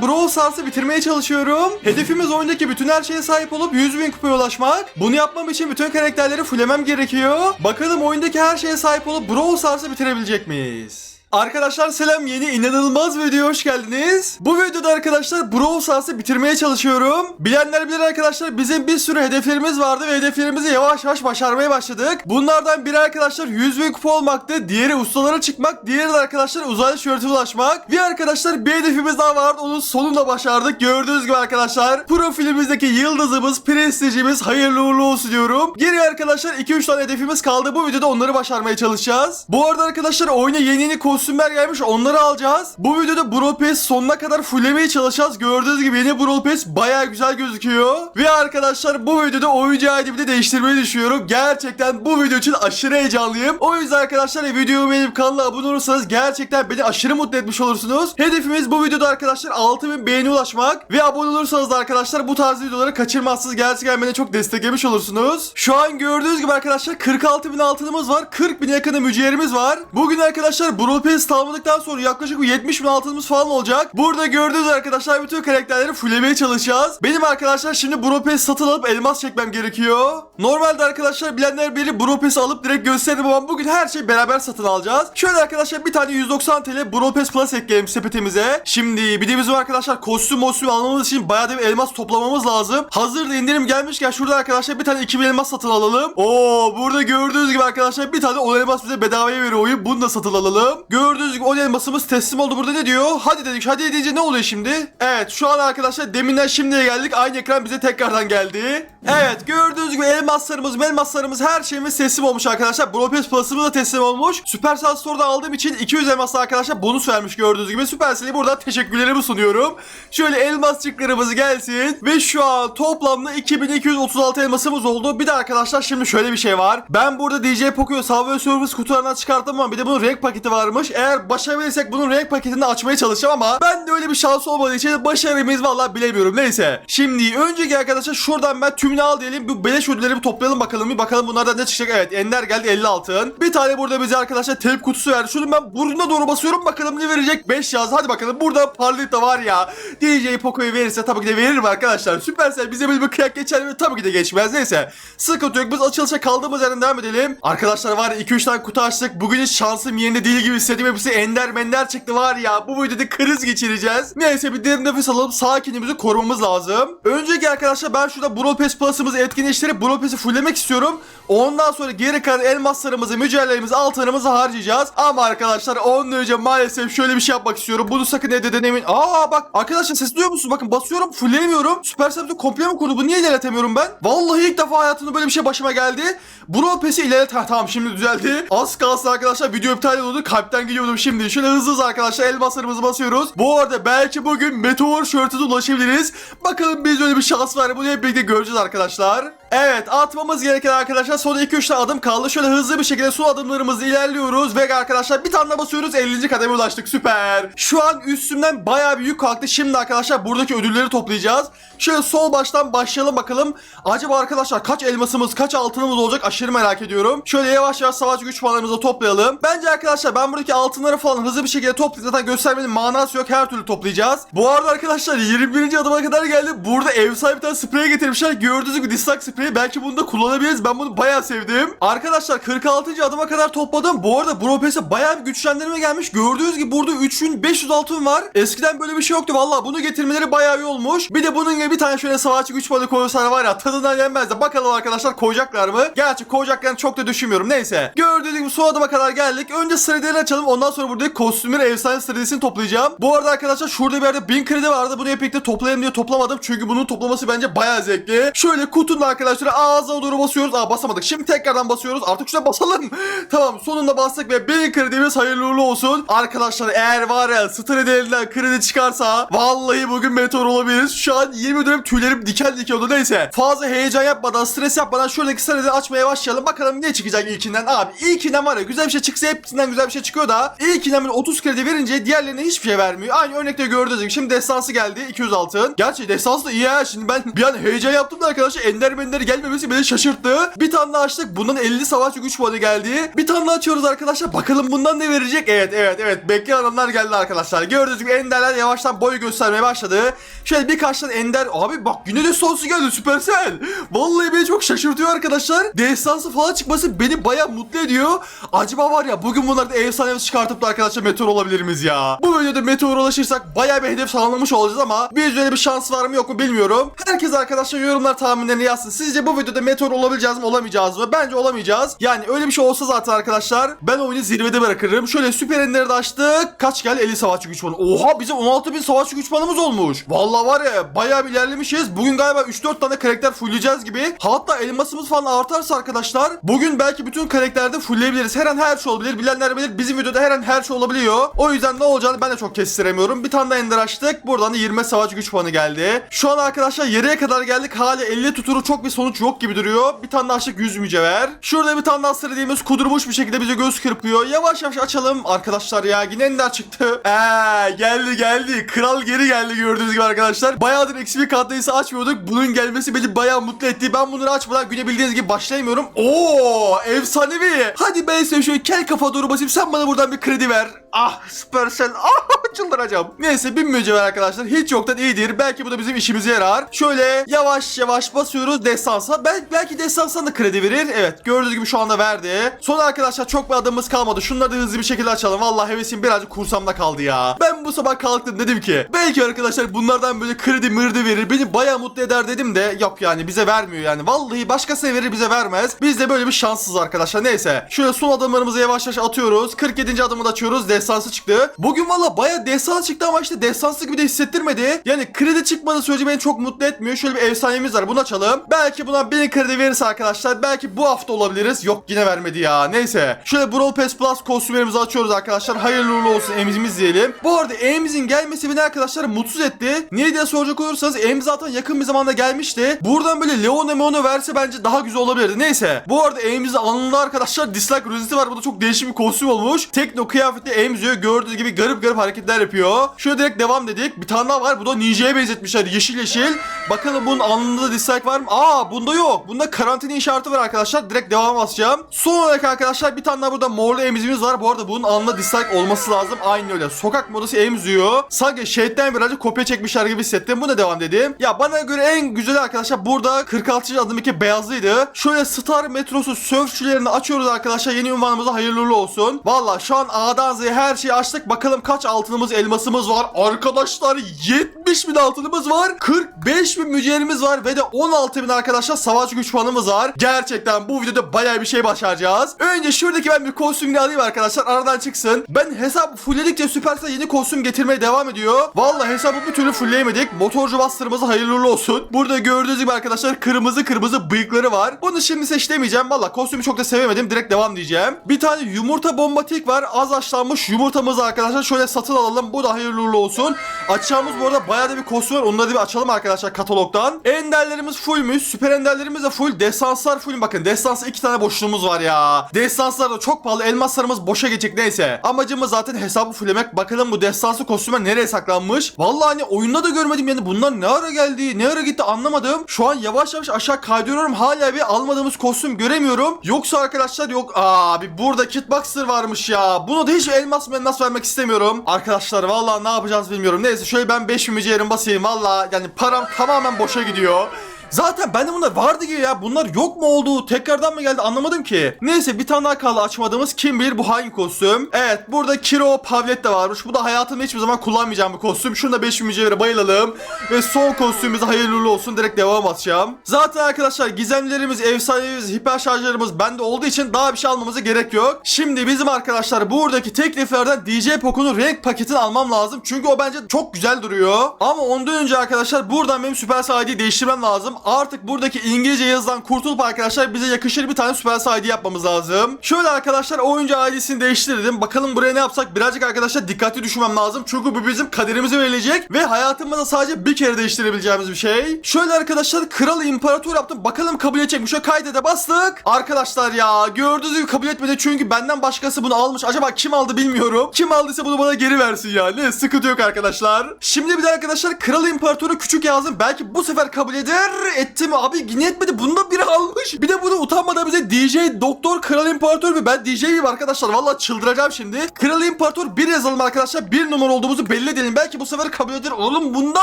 oyunda Brawl Stars'ı bitirmeye çalışıyorum. Hedefimiz oyundaki bütün her şeye sahip olup 100 bin kupaya ulaşmak. Bunu yapmam için bütün karakterleri fullemem gerekiyor. Bakalım oyundaki her şeye sahip olup Brawl Stars'ı bitirebilecek miyiz? Arkadaşlar selam yeni inanılmaz videoya hoş geldiniz. Bu videoda arkadaşlar Brawl Stars'ı bitirmeye çalışıyorum. Bilenler bilir arkadaşlar bizim bir sürü hedeflerimiz vardı ve hedeflerimizi yavaş yavaş başarmaya başladık. Bunlardan biri arkadaşlar 100 bin kupa olmaktı. Diğeri ustalara çıkmak. Diğeri de arkadaşlar uzaylı şöhrete ulaşmak. Ve arkadaşlar bir hedefimiz daha vardı. Onun sonunda başardık. Gördüğünüz gibi arkadaşlar profilimizdeki yıldızımız, prestijimiz hayırlı uğurlu olsun diyorum. Geri arkadaşlar 2-3 tane hedefimiz kaldı. Bu videoda onları başarmaya çalışacağız. Bu arada arkadaşlar oyuna yeni yeni kostümler gelmiş. Onları alacağız. Bu videoda Brawl Pass sonuna kadar fullemeye çalışacağız. Gördüğünüz gibi yeni Brawl Pass baya güzel gözüküyor. Ve arkadaşlar bu videoda oyuncu ID'mi de değiştirmeyi düşünüyorum. Gerçekten bu video için aşırı heyecanlıyım. O yüzden arkadaşlar videomu beğenip kanala abone olursanız gerçekten beni aşırı mutlu etmiş olursunuz. Hedefimiz bu videoda arkadaşlar 6000 beğeni ulaşmak. Ve abone olursanız da arkadaşlar bu tarz videoları kaçırmazsınız. Gerçekten beni çok desteklemiş olursunuz. Şu an gördüğünüz gibi arkadaşlar 46 bin altınımız var. 40 bin yakını mücevherimiz var. Bugün arkadaşlar Brawl Pass tamamladıktan sonra yaklaşık 70 bin altınımız falan olacak. Burada gördüğünüz arkadaşlar bütün karakterleri fullemeye çalışacağız. Benim arkadaşlar şimdi Brawl Pass satın alıp elmas çekmem gerekiyor. Normalde arkadaşlar bilenler biri Brawl Pass'i alıp direkt gösteririm ama bugün her şeyi beraber satın alacağız. Şöyle arkadaşlar bir tane 190 TL Brawl Pass Plus ekleyelim sepetimize. Şimdi bir de bizim arkadaşlar kostüm mostüm almamız için bayağı da bir elmas toplamamız lazım. Hazır da indirim gelmişken şurada arkadaşlar bir tane 2000 elmas satın alalım. Oo burada gördüğünüz gibi arkadaşlar bir tane 10 elmas bize bedavaya veriyor oyun. Bunu da satın alalım. Gördüğünüz gibi 10 elmasımız teslim oldu. Burada ne diyor? Hadi dedik. Hadi deyince ne oluyor şimdi? Evet şu an arkadaşlar deminden şimdiye geldik. Aynı ekran bize tekrardan geldi. Evet gördüğünüz gibi elmaslarımız, elmaslarımız her şeyimiz teslim olmuş arkadaşlar. Pass Plus'ımız da teslim olmuş. Supercell Store'da aldığım için 200 elmasla arkadaşlar bonus vermiş gördüğünüz gibi. Supercell'e buradan teşekkürlerimi sunuyorum. Şöyle elmasçıklarımız gelsin. Ve şu an toplamda 2236 elmasımız oldu. Bir de arkadaşlar şimdi şöyle bir şey var. Ben burada DJ Poco'yu Subway Surfers kutularından çıkarttım ama bir de bunun renk paketi varmış. Eğer başarabilirsek bunun renk paketini açmaya çalışacağım ama ben de öyle bir şans olmadığı için başarımız vallahi bilemiyorum. Neyse. Şimdi önceki arkadaşlar şuradan ben tümünü al diyelim. Bu beleş ödülleri bir toplayalım bakalım. Bir bakalım bunlardan ne çıkacak. Evet Ender geldi 50 altın. Bir tane burada bize arkadaşlar telp kutusu verdi. Şunu ben burnuna doğru basıyorum bakalım ne verecek. 5 yaz. Hadi bakalım. Burada parlayıp da var ya. DJ Poco'yu verirse tabii ki de veririm arkadaşlar. Süpersel bize böyle bir kıyak geçer mi? Tabii ki de geçmez. Neyse. Sıkıntı yok. Biz açılışa kaldığımız yerden devam edelim. Arkadaşlar var ya 2-3 tane kutu açtık. Bugün hiç şansım yerinde değil gibi hissediyorum. Hepsi ender mender çıktı var ya. Bu videoda kriz geçireceğiz. Neyse bir derin nefes alalım. Sakinimizi korumamız lazım. Önceki arkadaşlar ben şurada Brawl Pass Plus'ımızı etkinleştirip Brawl Pass'i fulllemek istiyorum. Ondan sonra geri kalan elmaslarımızı, mücevherlerimizi, altınımızı harcayacağız. Ama arkadaşlar ondan önce maalesef şöyle bir şey yapmak istiyorum. Bunu sakın evde denemeyin. Aa bak arkadaşlar ses duyuyor musunuz? Bakın basıyorum fulleyemiyorum. Supercell bizi komple mi kurdu? Bu niye ilerletemiyorum ben? Vallahi ilk defa hayatımda böyle bir şey başıma geldi. Brawl Pass'i ilerlet... Ha, tamam şimdi düzeldi. Az kalsın arkadaşlar video iptal oldu. Kalpten gidiyordum şimdi. Şöyle hızlı hızlı arkadaşlar elmaslarımızı basıyoruz. Bu arada belki bugün Meteor Shirt'e ulaşabiliriz. Bakalım biz öyle bir şans var. Bunu hep birlikte göreceğiz arkadaşlar. Evet atmamız gereken arkadaşlar son 2-3 tane adım kaldı. Şöyle hızlı bir şekilde son adımlarımızı ilerliyoruz. Ve arkadaşlar bir tane basıyoruz 50. kademe ulaştık süper. Şu an üstümden bayağı bir yük kalktı. Şimdi arkadaşlar buradaki ödülleri toplayacağız. Şöyle sol baştan başlayalım bakalım. Acaba arkadaşlar kaç elmasımız kaç altınımız olacak aşırı merak ediyorum. Şöyle yavaş yavaş savaş güç puanlarımızı toplayalım. Bence arkadaşlar ben buradaki altınları falan hızlı bir şekilde toplayacağım. Zaten göstermenin manası yok her türlü toplayacağız. Bu arada arkadaşlar 21. adıma kadar geldi. Burada ev sahibi bir tane sprey getirmişler. Gördüğünüz gibi dislike spreyi. Belki bunu da kullanabiliriz. Ben bunu bayağı sevdim. Arkadaşlar 46. adıma kadar topladım. Bu arada Bro Pass'e bayağı bir güçlendirme gelmiş. Gördüğünüz gibi burada 3500 altın var. Eskiden böyle bir şey yoktu. Valla bunu getirmeleri bayağı iyi olmuş. Bir de bunun gibi bir tane şöyle savaşçı güç balı koysalar var ya tadından yenmez de. Bakalım arkadaşlar koyacaklar mı? Gerçi koyacaklarını çok da düşünmüyorum. Neyse. Gördüğünüz gibi son adıma kadar geldik. Önce sıradeleri açalım. Ondan sonra buradaki kostümleri efsane sıradesini toplayacağım. Bu arada arkadaşlar şurada bir yerde 1000 kredi vardı. Bunu hep birlikte toplayalım diye toplamadım. Çünkü bunun toplaması bence bayağı zevkli. Şöyle kutunun arkadaşlar ağzına doğru basıyoruz. Aa basamadık. Şimdi tekrardan basıyoruz. Artık şuna basalım. tamam sonunda bastık ve 1000 kredimiz hayırlı uğurlu olsun. Arkadaşlar eğer var ya stratejilerden kredi çıkarsa vallahi bugün meteor olabiliriz. Şu an yemin ediyorum tüylerim diken diken oldu. Neyse. Fazla heyecan yapmadan, stres yapmadan şuradaki stratejileri açmaya başlayalım. Bakalım ne çıkacak ilkinden. Abi ilkinden var ya güzel bir şey çıksa hepsinden güzel bir şey çıkıyor da ilkinden böyle 30 kredi verince diğerlerine hiçbir şey vermiyor. Aynı örnekte gördüğünüz gibi. Şimdi destansı geldi 200 altın. Gerçi destansı da iyi ha. Şimdi ben bir an heyecan yaptım da arkadaşlar ender mender gelmeleri gelmemesi beni şaşırttı. Bir tane daha açtık. Bundan 50 savaş güç puanı geldi. Bir tane daha açıyoruz arkadaşlar. Bakalım bundan ne verecek? Evet evet evet. Bekleyen adamlar geldi arkadaşlar. Gördüğünüz gibi enderler yavaştan boy göstermeye başladı. Şöyle birkaç tane ender. Abi bak yine de sonsu geldi Süpersel. Vallahi beni çok şaşırtıyor arkadaşlar. Destansı falan çıkması beni baya mutlu ediyor. Acaba var ya bugün bunları da efsanevi çıkartıp da arkadaşlar meteor olabilir miyiz ya? Bu videoda meteor ulaşırsak baya bir hedef sağlamış olacağız ama biz öyle bir şans var mı yok mu bilmiyorum. Herkes arkadaşlar yorumlar tahminlerini yazsın. Sizce bu videoda meteor olabileceğiz mi olamayacağız mı? Bence olamayacağız. Yani öyle bir şey olsa zaten arkadaşlar ben oyunu zirvede bırakırım. Şöyle süper enleri de açtık. Kaç geldi? 50 savaşçı güç. Oha bizim 16 bin savaşçı güç olmuş. Vallahi var ya bayağı bir ilerlemişiz. Bugün galiba 3-4 tane karakter fullleyeceğiz gibi. Hatta elmasımız falan artarsa arkadaşlar bugün belki bütün karakterde fullleyebiliriz. Her an her şey olabilir. Bilenler bilir. Bizim videoda her an her şey olabiliyor. O yüzden ne olacağını ben de çok kestiremiyorum. Bir tane daha ender açtık. Buradan da 20 savaşçı güç puanı geldi. Şu an arkadaşlar yarıya kadar geldik. Hala 50 tuturu çok bir sonuç yok gibi duruyor. Bir tane daha açtık 100 mücevher. Şurada bir tane daha söylediğimiz kudurmuş bir şekilde bize göz kırpıyor. Yavaş yavaş açalım. Arkadaşlar ya yine ender çıktı. Eee geldi geldi. Kral geri geldi gördüğünüz gibi arkadaşlar. Bayağıdır eksi bir katlıysa açmıyorduk. Bunun gelmesi beni bayağı mutlu etti. Ben bunları açmadan güne bildiğiniz gibi başlayamıyorum. Oo efsanevi. Hadi ben size şöyle kel kafa doğru basayım. Sen bana buradan bir kredi ver. Ah Supercell. Ah çıldıracağım. Neyse bin mücevher arkadaşlar. Hiç yoktan iyidir. Belki bu da bizim işimize yarar. Şöyle yavaş yavaş basıyoruz destansa. Bel belki destansa da kredi verir. Evet gördüğünüz gibi şu anda verdi. Sonra arkadaşlar çok bir adımımız kalmadı. Şunları da hızlı bir şekilde açalım. Vallahi hevesim birazcık kursamda kaldı ya. Ben bu sabah kalktım dedim ki. Belki arkadaşlar bunlardan böyle kredi mırdı verir. Beni bayağı mutlu eder dedim de. Yok yani bize vermiyor yani. Vallahi başkasına verir bize vermez. Biz de böyle bir şanssız arkadaşlar. Neyse. Şöyle son adımlarımızı yavaş yavaş atıyoruz. 47. adımı da açıyoruz. Destansı çıktı. Bugün valla bayağı destansı çıktı ama işte destansı gibi de hissettirmedi. Yani kredi çıkmadığı sürece beni çok mutlu etmiyor. Şöyle bir efsanemiz var. Bunu açalım. Belki buna 1000 kredi verirse arkadaşlar. Belki bu hafta olabiliriz. Yok yine vermedi ya. Neyse. Şöyle Brawl Pass Plus kostümlerimizi açıyoruz arkadaşlar. Hayırlı uğurlu olsun emzimiz diyelim. Bu arada emzin gelmesi beni arkadaşlar mutsuz etti. Niye diye soracak olursanız em zaten yakın bir zamanda gelmişti. Buradan böyle Leona Meona verse bence daha güzel olabilirdi. Neyse. Bu arada emzin alnında arkadaşlar dislike rozeti var. Bu da çok değişik bir kostüm olmuş. Tekno kıyafetli emziyor. Gördüğünüz gibi garip garip hareketler yapıyor. Şöyle direkt devam dedik. Bir tane daha var. Bu da Ninja'ya benzetmişler. Yeşil yeşil. Bakalım bunun alnında da dislike var mı? Aa bunda yok. Bunda karantina işareti var arkadaşlar. Direkt devam basacağım. Son olarak arkadaşlar bir tane daha burada morlu emzimiz var. Bu arada bunun alnında dislike olması lazım. Aynı öyle. Sokak modası emziyor. Sanki şeyden birazcık kopya çekmişler gibi hissettim. Buna devam dedim. Ya bana göre en güzeli arkadaşlar burada 46. adım 2 beyazlıydı. Şöyle Star Metrosu sörfçülerini açıyoruz arkadaşlar. Yeni ünvanımıza hayırlı olsun. Valla şu an A'dan Z'ye her şeyi açtık. Bakalım kaç altınımız elmasımız var. Arkadaşlar 70 bin altınımız var. 45 bin mücevherimiz var. Ve de 16 bin arkadaşlar savaş güç puanımız var. Gerçekten bu videoda bayağı bir şey başaracağız. Önce şuradaki ben bir kostümünü alayım arkadaşlar. Aradan çıksın. Ben hesap fullledikçe Supercell yeni kostüm getirmeye devam ediyor. Valla hesabı bir türlü fullleyemedik. Motorcu bastırımızı hayırlı olsun. Burada gördüğünüz gibi arkadaşlar kırmızı kırmızı bıyıkları var. Bunu şimdi seç demeyeceğim. Valla kostümü çok da sevemedim. Direkt devam diyeceğim. Bir tane yumurta bombatik var. Az haşlanmış yumurtamızı arkadaşlar şöyle satın alalım. Bu da hayırlı uğurlu olsun. Açacağımız bu arada bayağı da bir kostüm var. Onları da bir açalım arkadaşlar katalogdan. Enderlerimiz fullmüş. Süper enderlerimiz de full. Destanslar full. Bakın destansı iki tane boşluğumuz var ya. Destanslar da çok pahalı. Elmaslarımız boşa geçecek neyse. Amacımız zaten hesabı fulllemek. Bakalım bu destansı kostüme nereye saklanmış. Vallahi hani oyunda da görmedim yani. Bunlar ne ara geldi, ne ara gitti anlamadım. Şu an yavaş yavaş aşağı kaydırıyorum. Hala bir almadığımız kostüm göremiyorum. Yoksa arkadaşlar yok. Abi burada kitboxer varmış ya. Bunu da hiç elmas elmas vermek istemiyorum. Arkadaşlar vallahi ne yapacağız bilmiyorum. Neyse şöyle ben 5 mücevherim basayım. Vallahi yani param tamamen boşa gidiyor. Zaten bende bunlar vardı gibi ya. Bunlar yok mu oldu? Tekrardan mı geldi? Anlamadım ki. Neyse bir tane daha kaldı açmadığımız. Kim bilir bu hangi kostüm? Evet burada Kiro Pavlet de varmış. Bu da hayatımda hiçbir zaman kullanmayacağım bir kostüm. Şunda 5 mücevhere bayılalım. Ve son kostümümüz hayırlı olsun. Direkt devam atacağım. Zaten arkadaşlar gizemlerimiz, efsanelerimiz, hiper şarjlarımız bende olduğu için daha bir şey almamıza gerek yok. Şimdi bizim arkadaşlar buradaki tekliflerden DJ Poco'nun renk paketini almam lazım. Çünkü o bence çok güzel duruyor. Ama ondan önce arkadaşlar buradan benim Super ID'yi değiştirmem lazım. Artık buradaki İngilizce yazıdan kurtulup arkadaşlar bize yakışır bir tane Super ID yapmamız lazım. Şöyle arkadaşlar oyuncu ID'sini değiştirdim. Bakalım buraya ne yapsak birazcık arkadaşlar dikkatli düşünmem lazım. Çünkü bu bizim kaderimize verilecek ve hayatımızda sadece bir kere değiştirebileceğimiz bir şey. Şöyle arkadaşlar kral imparator yaptım. Bakalım kabul edecek mi? Şöyle kaydede bastık. Arkadaşlar ya gördüğünüz gibi kabul etmedi çünkü benden başkası bunu almış. Acaba kim aldı bilmiyorum. Kim aldıysa bunu bana geri versin ya. Ne sıkıntı yok arkadaşlar. Şimdi bir de arkadaşlar kral imparatoru küçük yazdım. Belki bu sefer kabul eder. Etti mi abi yine etmedi bunu da biri almış. Bir de bunu utanmadan bize DJ Doktor Kral İmparator ve ben DJ'yim arkadaşlar. Vallahi çıldıracağım şimdi. Kral İmparator bir yazalım arkadaşlar. Bir numara olduğumuzu belli edelim. Belki bu sefer kabul eder. Oğlum bunu da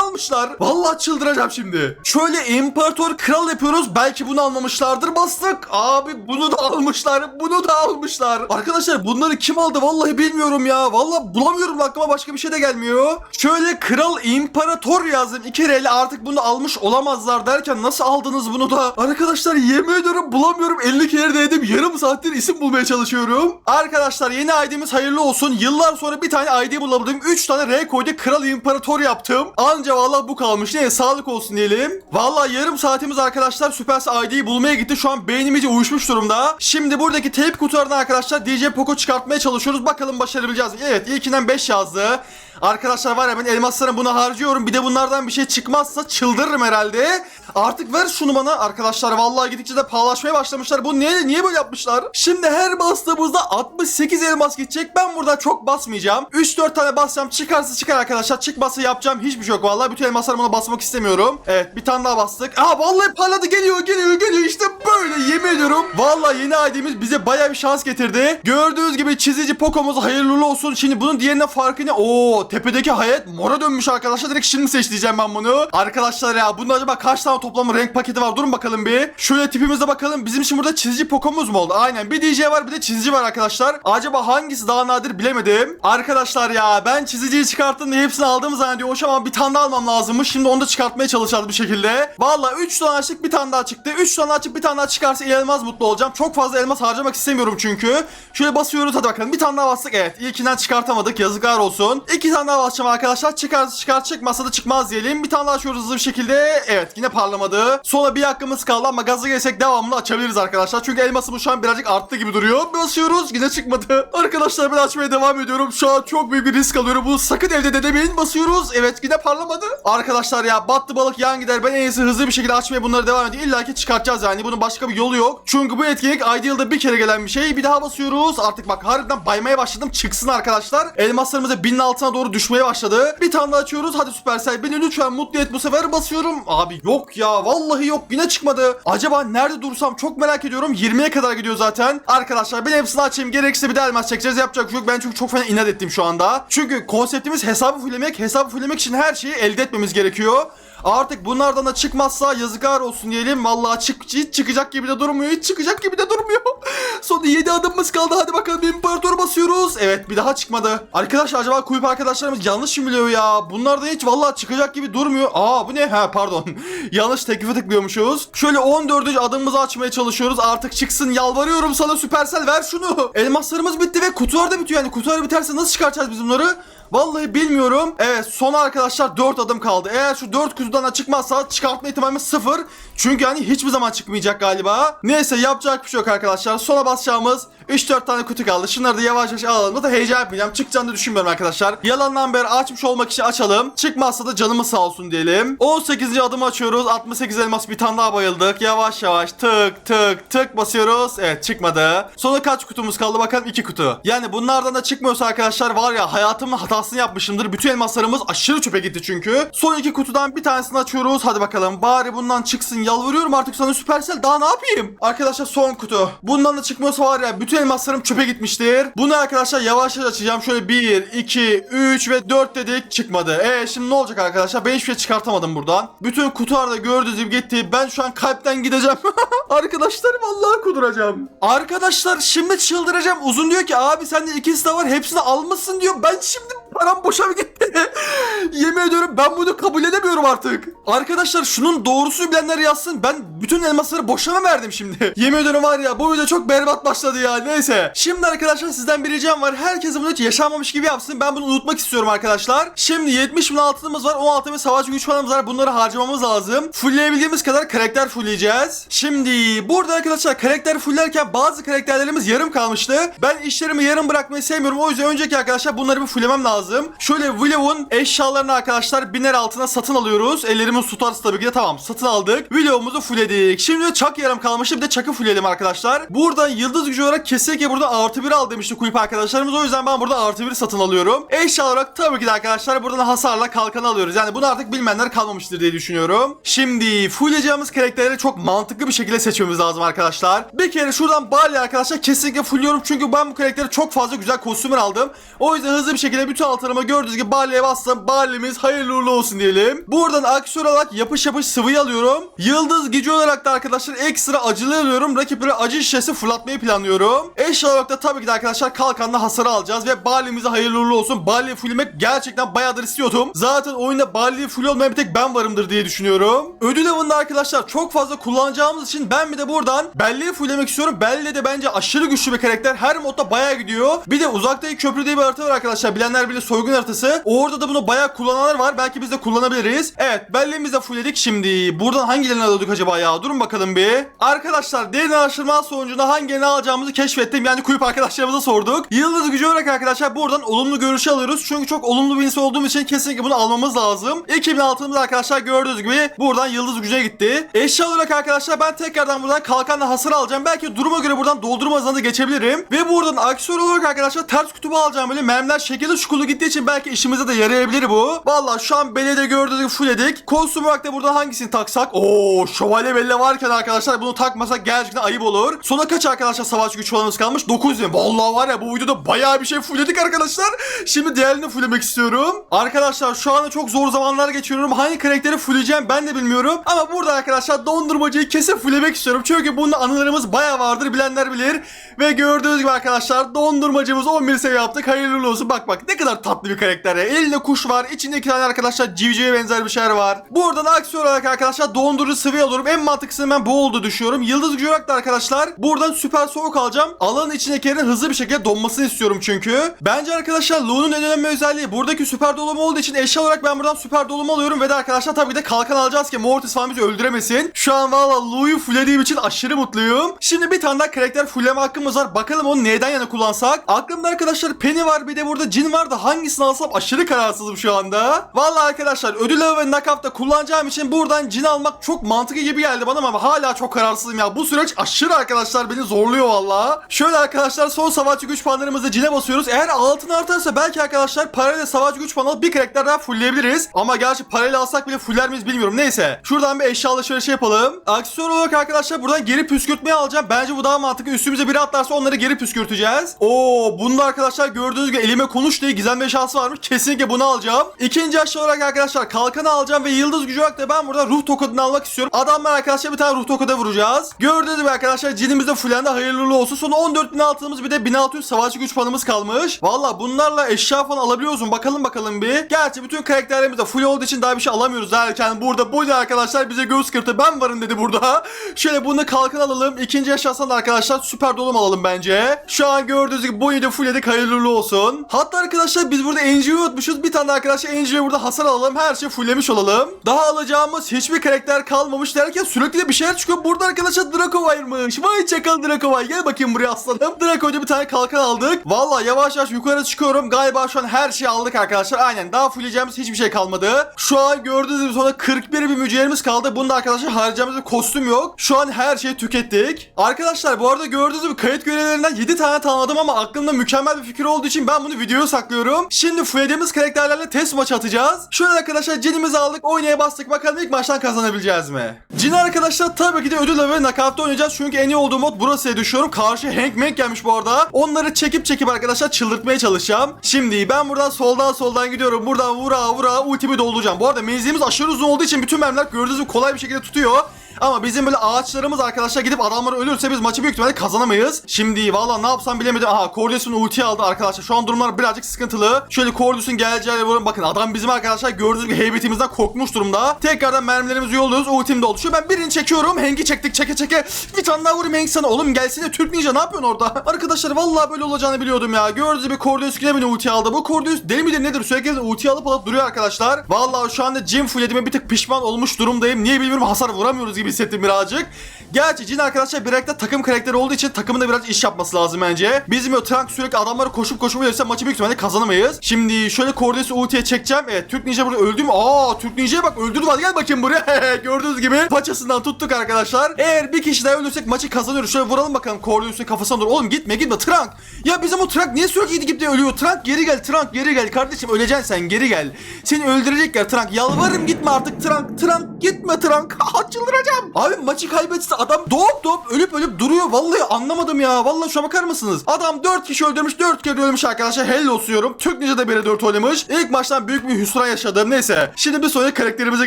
almışlar. Vallahi çıldıracağım şimdi. Şöyle İmparator Kral yapıyoruz. Belki bunu almamışlardır bastık. Abi bunu da almışlar. Bunu da almışlar. Arkadaşlar bunları kim aldı vallahi bilmiyorum ya. Vallahi bulamıyorum aklıma başka bir şey de gelmiyor. Şöyle Kral İmparator yazdım. iki kereyle artık bunu almış olamazlar derken nasıl aldınız bunu da? Arkadaşlar yemin ediyorum bulamıyorum. 50 kere denedim. Yarım saattir isim bulmaya çalışıyorum. Arkadaşlar yeni ID'miz hayırlı olsun. Yıllar sonra bir tane ID bulabildim. 3 tane R koydu. Kral İmparator yaptım. Anca vallahi bu kalmış. Neyse sağlık olsun diyelim. Vallahi yarım saatimiz arkadaşlar Süpers ID'yi bulmaya gitti. Şu an beynim iyice uyuşmuş durumda. Şimdi buradaki teyp kutularından arkadaşlar DJ Poco çıkartmaya çalışıyoruz. Bakalım başarabileceğiz. Evet ilkinden 5 yazdı. Arkadaşlar var ya ben elmaslara bunu harcıyorum. Bir de bunlardan bir şey çıkmazsa çıldırırım herhalde. Artık ver şunu bana. Arkadaşlar vallahi gidikçe de pahalaşmaya başlamışlar. Bu niye, niye böyle yapmışlar? Şimdi her bastığımızda 68 elmas gidecek. Ben burada çok basmayacağım. 3-4 tane basacağım. Çıkarsa çıkar arkadaşlar. Çıkmasa yapacağım hiçbir şey yok vallahi. Bütün elmasları buna basmak istemiyorum. Evet bir tane daha bastık. Aa vallahi parladı geliyor geliyor geliyor. İşte böyle yemin ediyorum. Vallahi yeni ID'miz bize baya bir şans getirdi. Gördüğünüz gibi çizici Poco'muz hayırlı olsun. Şimdi bunun diğerine farkı ne? Oo tepedeki hayat mora dönmüş arkadaşlar. Direkt şimdi seçleyeceğim ben bunu. Arkadaşlar ya bunda acaba kaç tane toplam renk paketi var? Durun bakalım bir. Şöyle tipimize bakalım. Bizim şimdi burada çizici Poco'muz mu oldu? Aynen. Bir DJ var bir de çizici var arkadaşlar. Acaba hangisi daha nadir bilemedim. Arkadaşlar ya ben çiziciyi çıkarttım diye hepsini aldığımı zannediyormuş ama bir tane daha almam lazımmış. Şimdi onu da çıkartmaya çalışacağız bir şekilde. Valla 3 tane açtık bir tane daha çıktı. 3 tane açıp bir tane daha çıkarsa inanılmaz mutlu olacağım. Çok fazla elmas harcamak istemiyorum çünkü. Şöyle basıyoruz hadi bakalım. Bir tane daha bastık evet. İlkinden çıkartamadık yazıklar olsun. İki tane daha basacağım arkadaşlar. Çıkarsa çıkar çıkmazsa da çıkmaz diyelim. Bir tane daha açıyoruz hızlı bir şekilde. Evet yine parlamadı. Sonra bir hakkımız kaldı ama gaza gelsek devamlı açabiliriz arkadaşlar. Çünkü elmasımız şu an birazcık arttı gibi duruyor. Basıyoruz yine çıkmadı. Arkadaşlar ben açmaya devam ediyorum. Şu an çok büyük bir risk alıyorum. Bunu sakın evde denemeyin. Basıyoruz. Evet yine parlamadı. Arkadaşlar ya battı balık yan gider. Ben en iyisi hızlı bir şekilde açmaya bunları devam edeyim. İlla ki çıkartacağız yani. Bunun başka bir yolu yok. Çünkü bu etkinlik Ideal'da bir kere gelen bir şey. Bir daha basıyoruz. Artık bak harbiden baymaya başladım. Çıksın arkadaşlar. Elmaslarımız da binin altına doğru düşmeye başladı. Bir tane daha açıyoruz. Hadi Supercell beni lütfen mutlu et bu sefer basıyorum. Abi yok ya vallahi yok yine çıkmadı. Acaba nerede dursam çok merak ediyorum. 20'ye kadar gidiyor zaten. Arkadaşlar ben hepsini açayım. Gerekirse bir de elmas çekeceğiz. Yapacak şey yok. Ben çünkü çok fena inat ettim şu anda. Çünkü konseptimiz hesabı fullemek. Hesabı fullemek için her şeyi elde etmemiz gerekiyor. Artık bunlardan da çıkmazsa yazıklar olsun diyelim. Vallahi çık hiç çıkacak gibi de durmuyor. Hiç çıkacak gibi de durmuyor. Son 7 adımımız kaldı. Hadi bakalım imparator basıyoruz. Evet bir daha çıkmadı. Arkadaşlar acaba kulüp arkadaşlarımız yanlış mı biliyor ya? Bunlardan hiç vallahi çıkacak gibi durmuyor. Aa bu ne? Ha pardon. yanlış teklife tıklıyormuşuz. Şöyle 14. adımımızı açmaya çalışıyoruz. Artık çıksın yalvarıyorum sana Supercell ver şunu. Elmaslarımız bitti ve kutular da bitiyor. Yani kutular biterse nasıl çıkartacağız biz bunları? Vallahi bilmiyorum. Evet son arkadaşlar 4 adım kaldı. Eğer şu 4 kutudan da çıkmazsa çıkartma ihtimalimiz 0. Çünkü hani hiçbir zaman çıkmayacak galiba. Neyse yapacak bir şey yok arkadaşlar. Sona basacağımız 3-4 tane kutu kaldı. Şunları da yavaş yavaş alalım. Da heyecan yapmayacağım. Çıkacağını düşünmüyorum arkadaşlar. Yalandan beri açmış olmak için açalım. Çıkmazsa da canımız sağ olsun diyelim. 18. adımı açıyoruz. 68 elmas bir tane daha bayıldık. Yavaş yavaş tık tık tık basıyoruz. Evet çıkmadı. Sonra kaç kutumuz kaldı bakalım 2 kutu. Yani bunlardan da çıkmıyorsa arkadaşlar var ya hayatımın hatasını yapmışımdır. Bütün elmaslarımız aşırı çöpe gitti çünkü. Son iki kutudan bir tanesini açıyoruz. Hadi bakalım. Bari bundan çıksın. Yalvarıyorum artık sana Supercell. Daha ne yapayım? Arkadaşlar son kutu. Bundan da çıkmıyorsa var ya bütün elmaslarım çöpe gitmiştir. Bunu arkadaşlar yavaş yavaş açacağım. Şöyle 1, 2, 3 ve 4 dedik. Çıkmadı. E şimdi ne olacak arkadaşlar? Ben hiçbir şey çıkartamadım buradan. Bütün kutularda gördüğünüz gibi gitti. Ben şu an kalpten gideceğim. arkadaşlar vallahi kuduracağım. Arkadaşlar şimdi çıldıracağım. Uzun diyor ki abi sende ikisi de var. Hepsini almışsın diyor. Ben şimdi param boşa mı gitti? Yemin ediyorum ben bunu kabul edemiyorum artık. Arkadaşlar şunun doğrusu bilenler yazsın. Ben bütün elmasları boşa mı verdim şimdi? Yemin ediyorum var ya bu video çok berbat başladı ya. Neyse. Şimdi arkadaşlar sizden bir ricam var. Herkes bunu hiç yaşanmamış gibi yapsın. Ben bunu unutmak istiyorum arkadaşlar. Şimdi 70 bin altınımız var. 16 bin savaşçı güç paramız var. Bunları harcamamız lazım. Fullleyebildiğimiz kadar karakter fullleyeceğiz. Şimdi burada arkadaşlar karakter fulllerken bazı karakterlerimiz yarım kalmıştı. Ben işlerimi yarım bırakmayı sevmiyorum. O yüzden önceki arkadaşlar bunları bir fulllemem lazım. Lazım. Şöyle Willow'un eşyalarını arkadaşlar biner altına satın alıyoruz. Ellerimiz tutarsa tabii ki de tamam satın aldık. Willow'umuzu fullledik. Şimdi çak yarım kalmıştı bir de çakı fullleyelim arkadaşlar. Buradan yıldız gücü olarak kesinlikle burada artı bir al demişti kuyup arkadaşlarımız. O yüzden ben burada artı bir satın alıyorum. Eşya olarak tabii ki de arkadaşlar buradan hasarla kalkanı alıyoruz. Yani bunu artık bilmeyenler kalmamıştır diye düşünüyorum. Şimdi fullleyeceğimiz karakterleri çok mantıklı bir şekilde seçmemiz lazım arkadaşlar. Bir kere şuradan Barley arkadaşlar kesinlikle fullliyorum. Çünkü ben bu karakteri çok fazla güzel kostümler aldım. O yüzden hızlı bir şekilde bütün altınıma gördüğünüz gibi Barley'e bastım. Barley'miz hayırlı uğurlu olsun diyelim. Buradan aksiyon olarak yapış yapış sıvıyı alıyorum. Yıldız gücü olarak da arkadaşlar ekstra acılı alıyorum. Rakiplere acı şişesi fırlatmayı planlıyorum. Eşya olarak da tabii ki de arkadaşlar kalkanla hasarı alacağız ve Barley'mize hayırlı uğurlu olsun. Barley'i fulllemek gerçekten bayağıdır istiyordum. Zaten oyunda Barley'i full olmayan bir tek ben varımdır diye düşünüyorum. Ödül avında arkadaşlar çok fazla kullanacağımız için ben bir de buradan Belle'yi fulllemek istiyorum. Belle de bence aşırı güçlü bir karakter. Her modda bayağı gidiyor. Bir de uzaktaki köprü diye bir harita var arkadaşlar. Bilenler bilir soygun haritası. Orada da bunu bayağı kullananlar var. Belki biz de kullanabiliriz. Evet Belle'mizi de şimdi. Buradan hangilerini alıyorduk acaba ya? Durun bakalım bir. Arkadaşlar derin araştırma sonucunda hangilerini alacağımızı keşfettim. Yani kuyup arkadaşlarımıza sorduk. Yıldız gücü olarak arkadaşlar buradan olumlu görüşü alıyoruz. Çünkü çok olumlu bir insan olduğum için kesinlikle bunu almamız lazım. 2000 altınımız arkadaşlar gördüğünüz gibi buradan yıldız gücüne gitti. Eşya olarak arkadaşlar ben tekrardan buradan kalkanla hasar alacağım. Belki duruma göre buradan doldurma hızına da geçebilirim. Ve buradan aksiyon olarak arkadaşlar ters kutubu alacağım. Böyle mermiler şekilli çukurlu gittiği için belki işimize de yarayabilir bu. Valla şu an belede gördüğünüz gibi fullledik. Kostüm olarak da buradan hangisini taksak? Oo şövalye belle varken arkadaşlar bunu takmasak gerçekten ayıp olur. Sona kaç arkadaşlar savaş güç falanımız kalmış? 9 bin. Vallahi var ya bu videoda bayağı bir şey fullledik arkadaşlar. Şimdi diğerini fulllemek istiyorum. Arkadaşlar şu anda çok zor zamanlar geçiriyorum. Hangi karakteri fullleyeceğim ben de bilmiyorum. Ama burada arkadaşlar dondurmacıyı kesin fulllemek istiyorum. Çünkü bunun anılarımız bayağı vardır bilenler bilir. Ve gördüğünüz gibi arkadaşlar dondurmacımız 11 seviye yaptık. Hayırlı olsun. Bak bak ne kadar tatlı bir karakter ya. Elinde kuş var. içinde iki tane arkadaşlar civcive benzer bir şeyler var. Buradan aksiyon olarak arkadaşlar dondurucu sıvı alıyorum. En mantıklısını ben bu oldu düşünüyorum. Yıldız gücü olarak da arkadaşlar buradan süper soğuk alacağım. Alanın içindekilerin hızlı bir şekilde donmasını istiyorum çünkü. Bence arkadaşlar Lu'nun en önemli özelliği buradaki süper dolum olduğu için eşya olarak ben buradan süper dolum alıyorum ve de arkadaşlar tabii de kalkan alacağız ki Mortis falan bizi öldüremesin. Şu an valla Lu'yu fulllediğim için aşırı mutluyum. Şimdi bir tane daha karakter fullleme hakkımız var. Bakalım onu neyden yana kullansak. Aklımda arkadaşlar Penny var bir de burada Jin var da hangisini alsam aşırı kararsızım şu anda. Valla arkadaşlar ödül avı ve knockout'ta kullanacağım için buradan Jin almak çok mantıklı gibi geldi bana ama hala çok kararsızım ya. Bu süreç aşırı arkadaşlar beni zorluyor valla. Şöyle arkadaşlar son savaşçı güç puanlarımızı Jin'e basıyoruz. Eğer altın artarsa belki arkadaşlar parayla savaşçı güç alıp bir karakter daha fullleyebiliriz. Ama gerçi parayla alsak bile fuller miyiz bilmiyorum. Neyse. Şuradan bir eşya alışverişi yapalım. Aksiyon olarak arkadaşlar buradan geri püskürtmeyi alacağım. Bence bu daha mantıklı. Üstümüze biri atlarsa onları geri püskürteceğiz. Oo bunda arkadaşlar gördüğünüz gibi elime konuş diye gizem bir şansı varmış. Kesinlikle bunu alacağım. İkinci aşağı olarak arkadaşlar kalkanı alacağım ve yıldız gücü olarak da ben burada ruh tokadını almak istiyorum. Adamlar arkadaşlar bir tane ruh tokadı vuracağız. Gördüğünüz gibi arkadaşlar cinimizde fullendi hayırlı olsun. Sonra 14.000 altınımız bir de 1600 savaşçı güç puanımız kalmış. Valla bunlarla eşya falan alabiliyoruz mu? Bakalım bakalım bir. Gerçi bütün karakterlerimiz de full olduğu için daha bir şey alamıyoruz derken burada bu arkadaşlar bize göz kırptı. Ben varım dedi burada. Şöyle bunu kalkan alalım. İkinci da arkadaşlar süper dolum alalım bence. Şu an gördüğünüz gibi bu da fullledik hayırlı uğurlu olsun. Hatta arkadaşlar biz burada NG'yi unutmuşuz. Bir tane arkadaşlar NG'ye burada hasar alalım. Her şeyi fulllemiş olalım. Daha alacağımız hiçbir karakter kalmamış derken sürekli bir şeyler çıkıyor. Burada arkadaşlar Draco varmış. Vay çakal Draco var. Gel bakayım buraya aslanım. Draco'ca bir tane kalkan aldık. Valla yavaş yavaş yukarı çıkıyorum. Galiba şu an her şeyi aldık arkadaşlar. Aynen daha fullleyeceğimiz hiçbir şey kalmadı. Şu an gördüğünüz gibi sonra 41 bir mücevherimiz kaldı. Bunda arkadaşlar harcayacağımız bir kostüm yok. Şu an her şeyi tükettik. Arkadaşlar bu arada gördüğünüz gibi kayıt görevlerinden 7 tane tamamladım ama aklımda mükemmel bir fikir olduğu için ben bunu videoya saklıyorum. Şimdi fulllediğimiz karakterlerle test maçı atacağız. Şöyle arkadaşlar Jin'imizi aldık. Oynaya bastık. Bakalım ilk maçtan kazanabileceğiz mi? Jin arkadaşlar tabii ki de ödül ve nakavtta oynayacağız. Çünkü en iyi olduğu mod burası diye düşünüyorum. Karşı Hank Mank gelmiş bu arada. Onları çekip çekip arkadaşlar çıldırtmaya çalışacağım. Şimdi ben buradan soldan soldan gidiyorum. Buradan vura vura ultimi dolduracağım. Bu arada menzilimiz aşırı uzun olduğu için bütün mermiler gördüğünüz gibi kolay bir şekilde tutuyor. Ama bizim böyle ağaçlarımız arkadaşlar gidip adamlar ölürse biz maçı büyük ihtimalle kazanamayız. Şimdi valla ne yapsam bilemedim. Aha Corlius'un ulti aldı arkadaşlar. Şu an durumlar birazcık sıkıntılı. Şöyle Corlius'un geleceği vurun. Bakın adam bizim arkadaşlar gördüğünüz gibi heybetimizden korkmuş durumda. Tekrardan mermilerimizi yolluyoruz. Ultim de oldu. Şu ben birini çekiyorum. Heng'i çektik çeke çeke. Bir tane daha vurayım Heng sana. Oğlum gelsene Türk Ninja ne yapıyorsun orada? Arkadaşlar vallahi böyle olacağını biliyordum ya. Gördüğünüz gibi Corlius yine beni ulti aldı. Bu Corlius deli midir nedir? Sürekli ulti alıp alıp duruyor arkadaşlar. Vallahi şu anda Jim fullediğime bir tık pişman olmuş durumdayım. Niye bilmiyorum hasar vuramıyoruz gibi hissettim birazcık. Gerçi Jin arkadaşlar bir renkte takım karakteri olduğu için takımın da biraz iş yapması lazım bence. Bizim o Trunks sürekli adamları koşup koşup ölürse maçı büyük ihtimalle kazanamayız. Şimdi şöyle Cordes'i ultiye çekeceğim. Evet Türk Ninja burada öldü mü? Aa Türk Ninja'ya bak öldürdü hadi gel bakayım buraya. Gördüğünüz gibi paçasından tuttuk arkadaşlar. Eğer bir kişi daha ölürsek maçı kazanıyoruz. Şöyle vuralım bakalım Cordes'in kafasına doğru. Oğlum gitme gitme Trunk. Ya bizim o Trunk niye sürekli gidip de ölüyor? Trunk geri gel Trunk geri gel. Kardeşim öleceksin sen geri gel. Seni öldürecekler Trunk. Yalvarırım gitme artık Trunk. Trunk gitme Trunk. Çıldıracağım. Abi maçı kaybetse adam doğup doğup ölüp ölüp duruyor. Vallahi anlamadım ya. Vallahi şuna bakar mısınız? Adam 4 kişi öldürmüş 4 kere ölmüş arkadaşlar. Helal olsun diyorum. Türk Ninja da biri 4 oynamış. İlk maçtan büyük bir hüsran yaşadım. Neyse. Şimdi bir sonraki karakterimize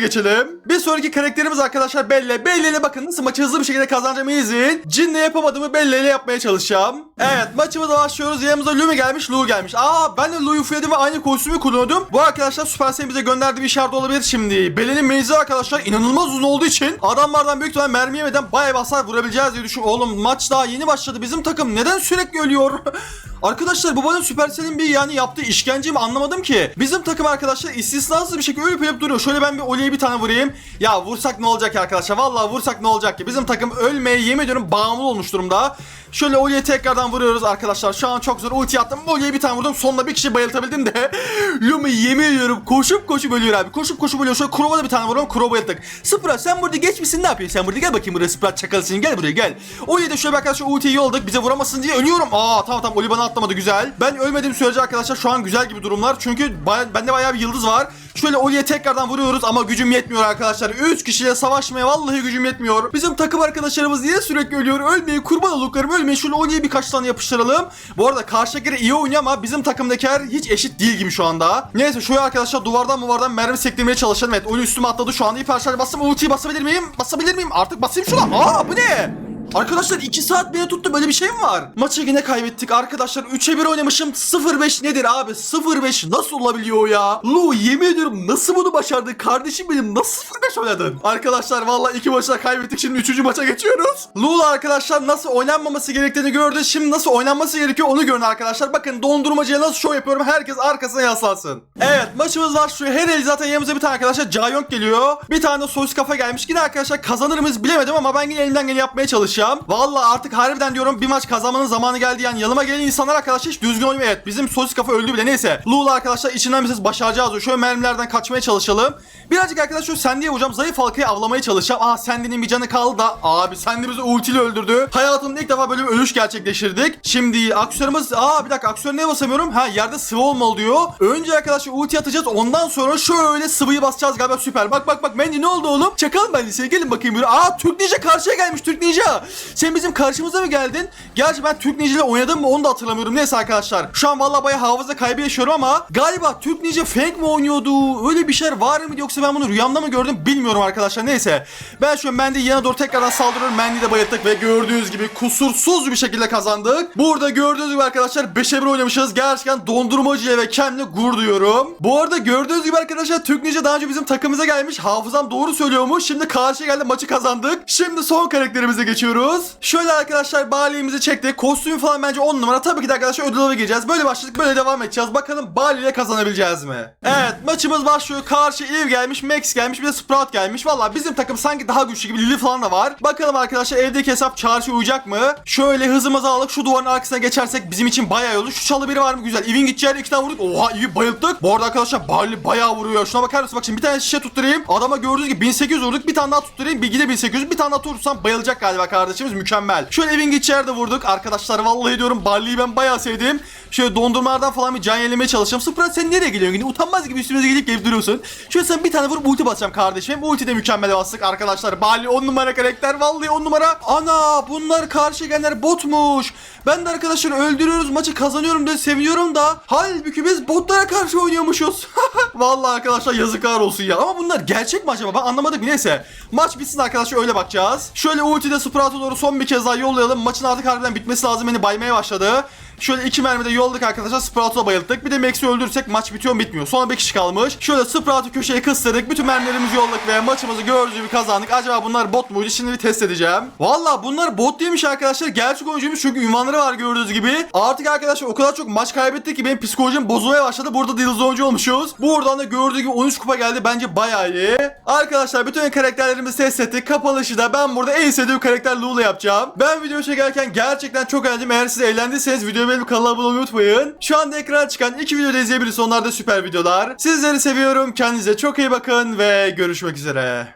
geçelim. Bir sonraki karakterimiz arkadaşlar Belle. Belle ile bakın nasıl maçı hızlı bir şekilde kazanacağım izin. Cinle yapamadığımı Belle ile yapmaya çalışacağım. Evet maçımıza başlıyoruz. Yanımıza Lumi gelmiş, Lu gelmiş. Aa ben de Lu'yu fuyadım ve aynı kostümü kullanıyordum. Bu arkadaşlar Supercell bize gönderdiği bir işaret olabilir şimdi. Belle'nin menzili arkadaşlar inanılmaz uzun olduğu için adamlardan büyük ihtimalle mermi yemeden bayağı bir hasar vurabileceğiz diye düşün. Oğlum maç daha yeni başladı. Bizim takım neden sürekli ölüyor? Arkadaşlar bu bana Supercell'in bir yani yaptığı işkence mi anlamadım ki. Bizim takım arkadaşlar istisnasız bir şekilde ölüp ölüp duruyor. Şöyle ben bir Oli'ye bir tane vurayım. Ya vursak ne olacak arkadaşlar? Vallahi vursak ne olacak ki? Bizim takım ölmeye yemin ediyorum bağımlı olmuş durumda. Şöyle Oli'ye tekrardan vuruyoruz arkadaşlar. Şu an çok zor ulti attım. Oli'ye bir tane vurdum. Sonunda bir kişi bayıltabildim de. Lumi yemin ediyorum koşup koşup ölüyor abi. Koşup koşup ölüyor. Şöyle Krova da bir tane vuruyorum. Krova bayılttık. Sprat sen burada geçmişsin ne yapıyorsun? Sen burada gel bakayım buraya Sprat çakalsın. Gel buraya gel. Oli'ye de şöyle bir arkadaşlar ultiyi yolladık. Bize vuramasın diye ölüyorum. Aa tamam tamam Oli bana atlamadı güzel. Ben ölmediğim sürece arkadaşlar şu an güzel gibi durumlar. Çünkü bende bayağı bir yıldız var. Şöyle Oli'ye tekrardan vuruyoruz ama gücüm yetmiyor arkadaşlar. 3 kişiyle savaşmaya vallahi gücüm yetmiyor. Bizim takım arkadaşlarımız niye sürekli ölüyor? Ölmeyin kurban olduklarım ölmeyin. Şöyle Oli'ye birkaç tane yapıştıralım. Bu arada karşıdaki iyi oynuyor ama bizim takımdakiler hiç eşit değil gibi şu anda. Neyse şöyle arkadaşlar duvardan duvardan mermi sektirmeye çalışalım. Evet Oli üstüme atladı şu anda. İper şarj bastım. Ultiyi basabilir miyim? Basabilir miyim? Artık basayım şuna. Aa bu ne? Arkadaşlar 2 saat beni tuttu böyle bir şey mi var? Maçı yine kaybettik arkadaşlar 3'e 1 oynamışım 0-5 nedir abi 0-5 nasıl olabiliyor ya? Lu yemin ediyorum nasıl bunu başardın kardeşim benim nasıl 0-5 oynadın? Arkadaşlar vallahi iki maçta kaybettik şimdi 3. maça geçiyoruz. Lu'la arkadaşlar nasıl oynanmaması gerektiğini gördü şimdi nasıl oynanması gerekiyor onu görün arkadaşlar. Bakın dondurmacıya nasıl show yapıyorum herkes arkasına yaslansın. Evet maçımız başlıyor her el zaten yanımıza bir tane arkadaşlar Jayong geliyor. Bir tane de sosis kafa gelmiş yine arkadaşlar kazanır mıyız bilemedim ama ben yine elimden geleni yapmaya çalışacağım. Vallahi artık harbiden diyorum bir maç kazanmanın zamanı geldi yani yanıma gelen insanlar arkadaşlar hiç düzgün oynamıyor. Evet bizim sosis kafa öldü bile neyse. Lula arkadaşlar içinden bir ses başaracağız. Şöyle mermilerden kaçmaya çalışalım. Birazcık arkadaşlar şu Sandy'ye vuracağım. Zayıf halkayı avlamaya çalışacağım. Aa Sandy'nin bir canı kaldı da. Abi Sandy bizi ultiyle öldürdü. Hayatımda ilk defa böyle bir ölüş gerçekleştirdik. Şimdi aksiyonumuz... Aa bir dakika aksiyon neye basamıyorum? Ha yerde sıvı olmalı diyor. Önce arkadaşlar ulti atacağız. Ondan sonra şöyle sıvıyı basacağız galiba süper. Bak bak bak Mandy ne oldu oğlum? Çakalım ben liseye gelin bakayım böyle. Aa Türk Ninja karşıya gelmiş Türk Ninja. Sen bizim karşımıza mı geldin? Gerçi ben Türk Ninja ile oynadım mı onu da hatırlamıyorum. Neyse arkadaşlar. Şu an vallahi bayağı hafıza kaybı yaşıyorum ama galiba Türk Ninja Fang mi oynuyordu? Öyle bir şeyler var mı yoksa ben bunu rüyamda mı gördüm bilmiyorum arkadaşlar. Neyse. Ben şu an Mandy yana doğru tekrardan saldırıyorum. Mandy'yi de bayılttık ve gördüğünüz gibi kusursuz bir şekilde kazandık. Burada gördüğünüz gibi arkadaşlar 5'e 1 oynamışız. Gerçekten dondurmacıyla ve kendimle gurur duyuyorum. Bu arada gördüğünüz gibi arkadaşlar Türk Ninja daha önce bizim takımımıza gelmiş. Hafızam doğru söylüyormuş. Şimdi karşıya geldi maçı kazandık. Şimdi son karakterimize geçiyoruz. Şöyle arkadaşlar Bali'mizi çektik. Kostümü falan bence 10 numara. Tabii ki de arkadaşlar ödül gireceğiz. Böyle başladık böyle devam edeceğiz. Bakalım Bali ile kazanabileceğiz mi? Evet maçımız başlıyor. Karşı Eve gelmiş, Max gelmiş, bir de Sprout gelmiş. Valla bizim takım sanki daha güçlü gibi Lily falan da var. Bakalım arkadaşlar evdeki hesap çarşı uyacak mı? Şöyle hızımızı alıp şu duvarın arkasına geçersek bizim için bayağı iyi olur. Şu çalı biri var mı? Güzel. Eve'in gideceği iki tane vurduk. Oha Eve'i bayılttık. Bu arada arkadaşlar Bali bayağı vuruyor. Şuna bakar mısın? Bak şimdi bir tane şişe tutturayım. Adama gördüğünüz gibi 1800 vurduk. Bir tane daha tutturayım. Bilgi de 1800. Bir tane daha tutursam bayılacak galiba kardeşimiz. Mükemmel. Şöyle Eve'in gideceği yerde vurduk. Arkadaşlar vallahi diyorum Bali'yi ben bayağı sevdim. Şöyle dondurmalardan falan bir can yenilemeye çalışacağım. Sprat sen nereye gidiyorsun? Yine utanmaz gibi üstümüze gelip gelip duruyorsun. Şöyle sen bir tane vurup ulti basacağım kardeşim. Ulti de mükemmel bastık arkadaşlar. Bali 10 numara karakter. Vallahi 10 numara. Ana bunlar karşı gelenler botmuş. Ben de arkadaşlar öldürüyoruz maçı kazanıyorum diye seviniyorum da. Halbuki biz botlara karşı oynuyormuşuz. Vallahi arkadaşlar yazıklar olsun ya. Ama bunlar gerçek mi acaba? Ben anlamadım. Neyse. Maç bitsin arkadaşlar öyle bakacağız. Şöyle ultide Sprout'a doğru son bir kez daha yollayalım. Maçın artık harbiden bitmesi lazım. Beni baymaya başladı. Şöyle iki mermide yolladık arkadaşlar. Sprout'u da bayılttık. Bir de Max'i öldürürsek maç bitiyor bitmiyor. Son bir kişi kalmış. Şöyle Sprout'u köşeye kıstırdık. Bütün mermilerimizi yolladık ve maçımızı gördüğü gibi kazandık. Acaba bunlar bot muydu? Şimdi bir test edeceğim. Valla bunlar bot değilmiş arkadaşlar. Gerçek oyuncuymuş çünkü ünvanları var gördüğünüz gibi. Artık arkadaşlar o kadar çok maç kaybettik ki benim psikolojim bozulmaya başladı. Burada Dils oyuncu olmuşuz. Buradan da gördüğü gibi 13 kupa geldi. Bence bayağı iyi. Arkadaşlar bütün karakterlerimizi test ettik. Kapanışı da ben burada en sevdiğim karakter Lula yapacağım. Ben video çekerken gerçekten çok eğlendim. Eğer siz eğlendiyseniz videoyu beğenip kanala abone olmayı unutmayın. Şu anda ekrana çıkan iki videoda izleyebilirsiniz. Onlar da süper videolar. Sizleri seviyorum. Kendinize çok iyi bakın ve görüşmek üzere.